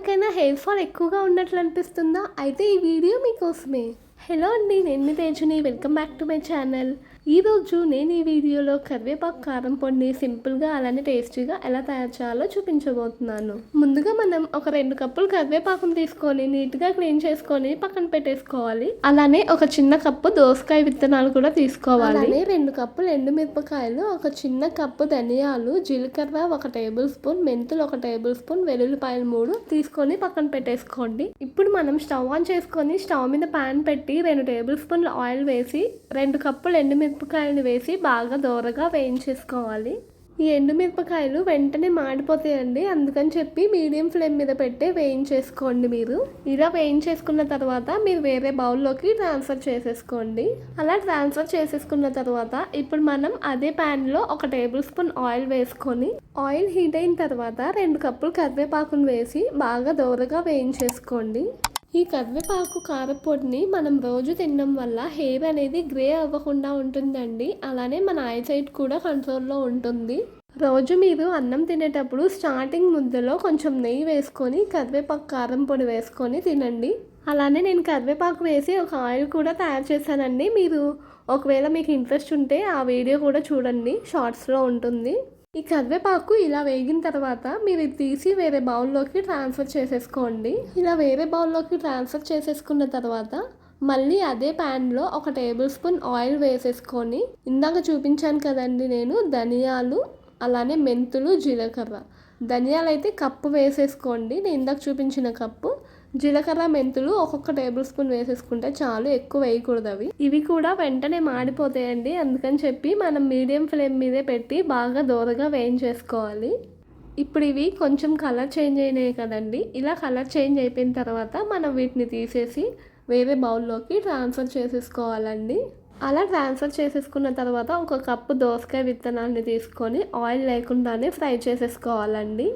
ఎవరికైనా hair fall ఎక్కువగా ఉన్నట్లు అనిపిస్తుందా? అయితే ఈ వీడియో మీకోసమే. హలో అండి నేను మీ తేజుని. Welcome back to my channel. ఈరోజు నేను ఈ వీడియోలో కరివేపాకు కారం పొడిని సింపుల్గా అలానే టేస్టీగా ఎలా తయారు చేయాలో చూపించబోతున్నాను. ముందుగా మనం ఒక రెండు కప్పులు కరివేపాకును తీసుకొని నీట్గా క్లీన్ చేసుకొని పక్కన పెట్టేసుకోవాలి. అలానే ఒక చిన్న కప్పు దోసకాయ విత్తనాలు కూడా తీసుకోవాలి. అలానే రెండు కప్పులు ఎండుమిరపకాయలు ఒక చిన్న కప్పు ధనియాలు జీలకర్ర ఒక టేబుల్ స్పూన్ మెంతులు ఒక టేబుల్ స్పూన్ వెల్లుల్లిపాయలు మూడు తీసుకొని పక్కన పెట్టేసుకోండి. ఇప్పుడు మనం స్టవ్ ఆన్ చేసుకొని స్టవ్ మీద పాన్ పెట్టి రెండు టేబుల్ స్పూన్లు ఆయిల్ వేసి రెండు కప్పులు ఎండుమిరపకాయలు వేసి బాగా దోరగా వేయించేసుకోవాలి. ఈ ఎండుమిరపకాయలు వెంటనే మాడిపోతాయండి. అందుకని చెప్పి మీడియం ఫ్లేమ్ మీద పెట్టి వేయించేసుకోండి మీరు. ఇలా వేయించేసుకున్న తర్వాత మీరు వేరే బౌల్లోకి ట్రాన్స్ఫర్ చేసేసుకోండి. అలా ట్రాన్స్ఫర్ చేసేసుకున్న తర్వాత ఇప్పుడు మనం అదే ప్యాన్లో ఒక టేబుల్ స్పూన్ ఆయిల్ వేసుకొని ఆయిల్ హీట్ అయిన తర్వాత రెండు కప్పులు కరివేపాకును వేసి బాగా దోరగా వేయించేసుకోండి. ఈ కరివేపాకు కారపొడిని మనం రోజు తినడం వల్ల హెయిర్ అనేది గ్రే అవ్వకుండా ఉంటుందండి. అలానే మన ఐసైట్ కూడా కంట్రోల్లో ఉంటుంది. రోజు మీరు అన్నం తినేటప్పుడు స్టార్టింగ్ ముద్దలో కొంచెం నెయ్యి వేసుకొని కరివేపాకు కారం పొడి వేసుకొని తినండి. అలానే నేను కరివేపాకు వేసి ఒక ఆయిల్ కూడా తయారు చేశానండి. మీరు ఒకవేళ మీకు ఇంట్రెస్ట్ ఉంటే ఆ వీడియో కూడా చూడండి. షార్ట్స్లో ఉంటుంది. ఈ కరివేపాకు ఇలా వేగిన తర్వాత మీరు ఇది తీసి వేరే బౌల్లోకి ట్రాన్స్ఫర్ చేసేసుకోండి. ఇలా వేరే బౌల్లోకి ట్రాన్స్ఫర్ చేసేసుకున్న తర్వాత మళ్ళీ అదే ప్యాన్లో ఒక టేబుల్ స్పూన్ ఆయిల్ వేసేసుకొని ఇందాక చూపించాను కదండి నేను ధనియాలు అలానే మెంతులు జీలకర్ర. ధనియాలు అయితే కప్పు వేసేసుకోండి. నేను ఇందాక చూపించిన కప్పు. జీలకర్ర మెంతులు ఒక్కొక్క టేబుల్ స్పూన్ వేసేసుకుంటే చాలు ఎక్కువ వేయకూడదు అవి. ఇవి కూడా వెంటనే మాడిపోతాయండి. అందుకని చెప్పి మనం మీడియం ఫ్లేమ్ మీదే పెట్టి బాగా దోరగా వేయించేసుకోవాలి. ఇప్పుడు ఇవి కొంచెం కలర్ చేంజ్ అయినాయి కదండి. ఇలా కలర్ చేంజ్ అయిపోయిన తర్వాత మనం వీటిని తీసేసి వేరే బౌల్లోకి ట్రాన్స్ఫర్ చేసేసుకోవాలండి. అలా ట్రాన్స్ఫర్ చేసేసుకున్న తర్వాత ఒక కప్పు దోసకాయ విత్తనాన్ని తీసుకొని ఆయిల్ లేకుండానే ఫ్రై చేసేసుకోవాలండి.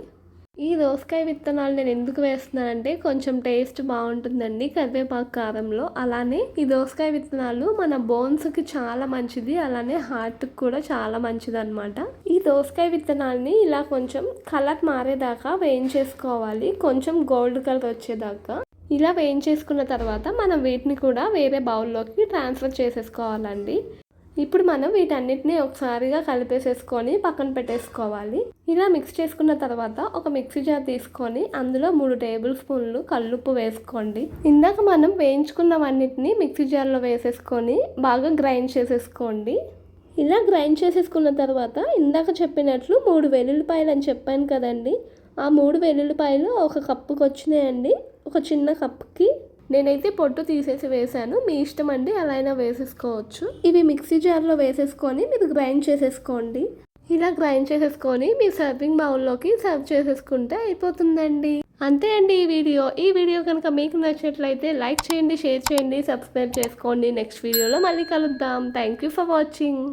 ఈ దోసకాయ విత్తనాలు నేను ఎందుకు వేస్తున్నానంటే కొంచెం టేస్ట్ బాగుంటుందండి కరివేపాకు కారంలో. అలానే ఈ దోసకాయ విత్తనాలు మన బోన్స్కి చాలా మంచిది అలానే హార్ట్కి కూడా చాలా మంచిది అనమాట ఈ దోసకాయ విత్తనాల్ని ఇలా కొంచెం కలర్ మారేదాకా వేయించేసుకోవాలి కొంచెం గోల్డ్ కలర్ వచ్చేదాకా. ఇలా వేయించేసుకున్న తర్వాత మనం వీటిని కూడా వేరే బౌల్లోకి ట్రాన్స్ఫర్ చేసేసుకోవాలండి. ఇప్పుడు మనం వీటన్నిటిని ఒకసారిగా కలిపేసేసుకొని పక్కన పెట్టేసుకోవాలి. ఇలా మిక్స్ చేసుకున్న తర్వాత ఒక మిక్సీ జార్ తీసుకొని అందులో మూడు టేబుల్ స్పూన్లు కల్లుప్పు వేసుకోండి. ఇందాక మనం వేయించుకున్నవన్నిటిని మిక్సీ జార్లో వేసేసుకొని బాగా గ్రైండ్ చేసేసుకోండి. ఇలా గ్రైండ్ చేసేసుకున్న తర్వాత ఇందాక చెప్పినట్లు మూడు వెల్లుల్లిపాయలు అని చెప్పాను కదండి. ఆ మూడు వెల్లుల్లిపాయలు ఒక కప్పుకి వచ్చినాయండి ఒక చిన్న కప్కి నేనైతే పొట్టు తీసేసి వేసాను మీ ఇష్టం అండి అలా అయినా వేసేసుకోవచ్చు. ఇవి మిక్సీ జార్లో వేసేసుకొని మీరు గ్రైండ్ చేసేసుకోండి. ఇలా గ్రైండ్ చేసేసుకొని మీ సర్వింగ్ బౌల్లోకి సర్వ్ చేసేసుకుంటే అయిపోతుందండి. అంతే అండి ఈ వీడియో. ఈ వీడియో కనుక మీకు నచ్చినట్లయితే లైక్ చేయండి షేర్ చేయండి సబ్స్క్రైబ్ చేసుకోండి. నెక్స్ట్ వీడియోలో మళ్ళీ కలుద్దాం. Thank you for watching.